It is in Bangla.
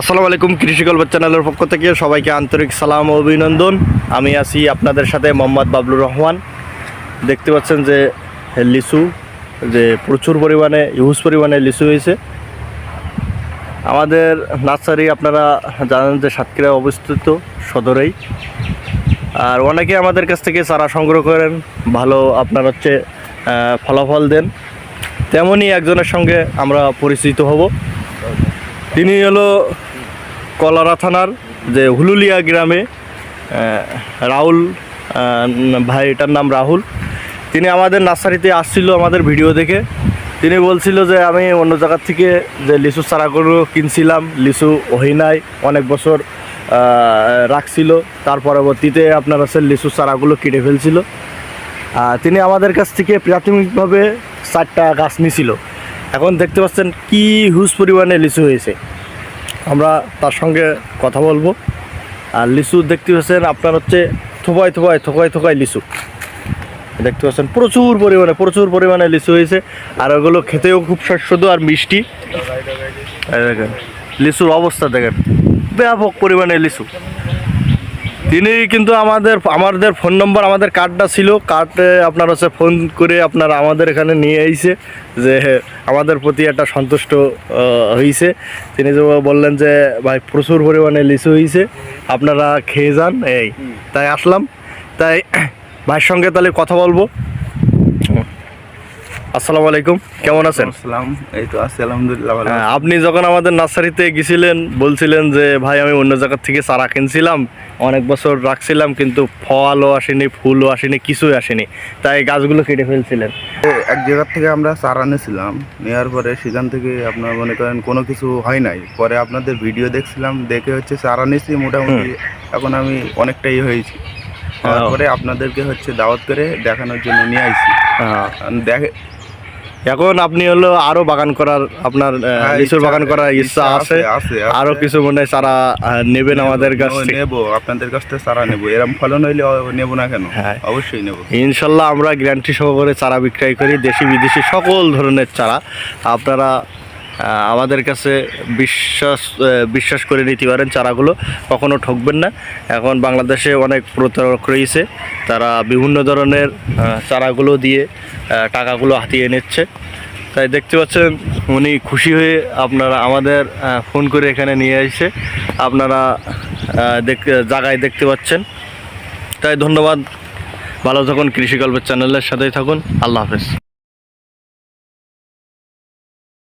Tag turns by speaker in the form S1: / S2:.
S1: আসসালামু আলাইকুম, কৃষি গল্প চ্যানেলের পক্ষ থেকে সবাইকে আন্তরিক সালাম ও অভিনন্দন। আমি আছি আপনাদের সাথে মোহাম্মদ বাবলুর রহমান। দেখতে পাচ্ছেন যে লিচু, যে প্রচুর পরিমাণে ইউজ পরিমাণে লিচু হয়েছে। আমাদের নার্সারি আপনারা জানেন যে সাতক্ষীরা অবস্থিত সদরেই। আর অনেকে আমাদের কাছ থেকে চারা সংগ্রহ করেন, ভালো আপনার হচ্ছে ফলাফল দেন। তেমনই একজনের সঙ্গে আমরা পরিচিত হব। তিনি হলো কলারা থানার যে হুলুলিয়া গ্রামে রাহুল ভাই, এটার নাম রাহুল। তিনি আমাদের নার্সারিতে আসছিল আমাদের ভিডিও দেখে। তিনি বলছিল যে, আমি অন্য জায়গার থেকে যে লিচু চারাগুলো কিনছিলাম, লিচু ওই নাই, অনেক বছর রাখছিল। তার পরবর্তীতে আপনার হচ্ছে লিচু চারাগুলো কেটে ফেলছিল। তিনি আমাদের কাছ থেকে প্রাথমিকভাবে চারটা গাছ নিছিল। এখন দেখতে পাচ্ছেন কি হিউজ পরিমাণে লিচু হয়েছে। আমরা তার সঙ্গে কথা বলব। আর লিচু দেখতে পাচ্ছেন, আপনার হচ্ছে থোকায় থোকায় থোকায় থোকায় লিচু দেখতে পাচ্ছেন, প্রচুর পরিমাণে প্রচুর পরিমাণে লিচু হয়েছে। আর ওগুলো খেতেও খুব সুস্বাদু আর মিষ্টি। দেখেন লিচুর অবস্থা দেখেন। ব্যাপক পরিমাণে লিচু তিনি কিন্তু আমাদের আমাদের ফোন নম্বর আমাদের কার্ডটা ছিল। কার্ডে আপনার হচ্ছে ফোন করে আপনার আমাদের এখানে নিয়ে আইছে যে আমাদের প্রতি একটা সন্তুষ্ট হয়েছে তিনি যে বললেন যে, ভাই, প্রচুর পরিমাণে লিচু হয়েছে আপনারা খেয়ে যান। এই, তাই আসলাম। তাই, ভাইয়ের সঙ্গে তাহলে কথা বলব। আসসালামু আলাইকুম কেমন আছেন?
S2: আসসালাম এই তো আছি আলহামদুলিল্লাহ ভালো
S1: হ্যাঁ, আপনি যখন আমাদের নার্সারিতে গেছিলেন বলছিলেন যে ভাই আমি অন্য জায়গার থেকে চারা কিনছিলাম অনেক বছর রাখছিলাম কিন্তু ফলও আসেনি ফুলও আসেনি কিছুই আসেনি। তাই গাছগুলো কেটে ফেলছিলেন।
S2: এক জায়গার থেকে আমরা চারা নিয়েছিলাম নেওয়ার পরে সেখান থেকে আপনার মনে করেন কোনো কিছু হয় নাই। পরে আপনাদের ভিডিও দেখছিলাম দেখে হচ্ছে চারা নিয়েছি মোটামুটি এখন আমি অনেকটাই হয়েছি। তারপরে আপনাদেরকে হচ্ছে দাওয়াত করে দেখানোর জন্য নিয়ে আইছি।
S1: হ্যাঁ,
S2: দেখে
S1: এখন আপনি হলো আরও বাগান করার আপনার
S2: হ্যাঁ,
S1: লিচুর বাগান করার ইচ্ছা আছে। আরও কিছু মনে হয় চারা নেবেন আমাদের কাছ থেকে।
S2: নেব আপনাদের কাছ থেকে চারা নেব। এরকম ফলন হইলে নেব না কেন?
S1: হ্যাঁ।
S2: অবশ্যই নেব।
S1: ইনশাল্লাহ আমরা গ্যারান্টি সহকারে চারা বিক্রয় করি দেশি বিদেশি সকল ধরনের চারা। আপনারা আমাদের কাছে বিশ্বাস বিশ্বাস করে নিতে পারেন চারাগুলো, কখনো ঠকবেন না। এখন বাংলাদেশে অনেক প্রতারক রয়েছে, তারা বিভিন্ন ধরনের চারাগুলো দিয়ে টাকাগুলো হাতিয়ে নিচ্ছে। তাই দেখতে পাচ্ছেন, উনি খুশি হয়ে আপনারা আমাদের ফোন করে এখানে নিয়ে এসে আপনারা দেখ, জায়গায় দেখতে পাচ্ছেন। তাই ধন্যবাদ। ভালো থাকুন কৃষিকল্পের চ্যানেলের সাথেই থাকুন। আল্লাহ হাফেজ।